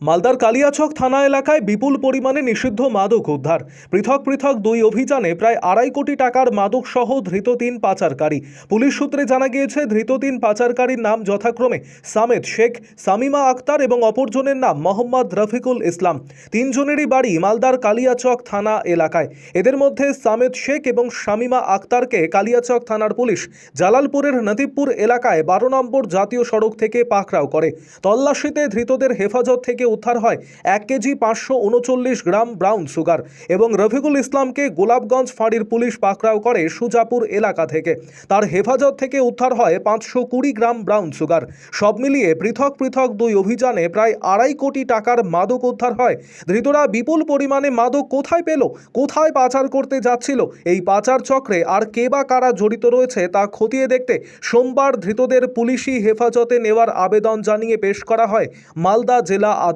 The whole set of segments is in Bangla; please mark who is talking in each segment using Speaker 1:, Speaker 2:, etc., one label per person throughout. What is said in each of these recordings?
Speaker 1: মালদার কালিয়াচক থানা এলাকায় বিপুল পরিমাণে নিষিদ্ধ মাদক উদ্ধার। পৃথক পৃথক দুই অভিযানে প্রায় আড়াই কোটি টাকার মাদক সহ ধৃত তিন পাচারকারী। পুলিশ সূত্রে জানা গিয়েছে, ধৃত তিন পাচারকারীর নাম যথাক্রমে সামেদ শেখ, সামিমা আক্তার এবং অপরজনের নাম মোহাম্মদ রফিকুল ইসলাম। তিনজনেরই বাড়ি মালদার কালিয়াচক থানা এলাকায়। এদের মধ্যে সামেদ শেখ এবং শামিমা আক্তারকে কালিয়াচক থানার পুলিশ জালালপুরের নদীপুর এলাকায় বারো নম্বর জাতীয় সড়ক থেকে পাকড়াও করে। তল্লাশিতে ধৃতদের হেফাজত থেকে উদ্ধার হয় এক কেজি পাঁচশো উনচল্লিশ গ্রাম ব্রাউন সুগার এবং রফিকুল ইসলামকে গোলাপগঞ্জ ফাঁড়ির পুলিশ পাকড়াও করে সুজাপুর এলাকা থেকে। তার হেফাজত থেকে উদ্ধার হয় পাঁচশো কুড়ি গ্রাম ব্রাউন সুগার। সব মিলিয়ে পৃথক পৃথক দুই অভিযানে প্রায় আড়াই কোটি টাকার মাদক উদ্ধার হয়। ধৃতরা বিপুল পরিমাণে মাদক কোথায় পেল, কোথায় পাচার করতে যাচ্ছিল, এই পাচার চক্রে আর কে বা কারা জড়িত রয়েছে তা খতিয়ে দেখতে সোমবার ধৃতদের পুলিশি হেফাজতে নেওয়ার আবেদন জানিয়ে পেশ করা হয় মালদা জেলা আদালতে।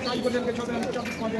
Speaker 2: কাজ করে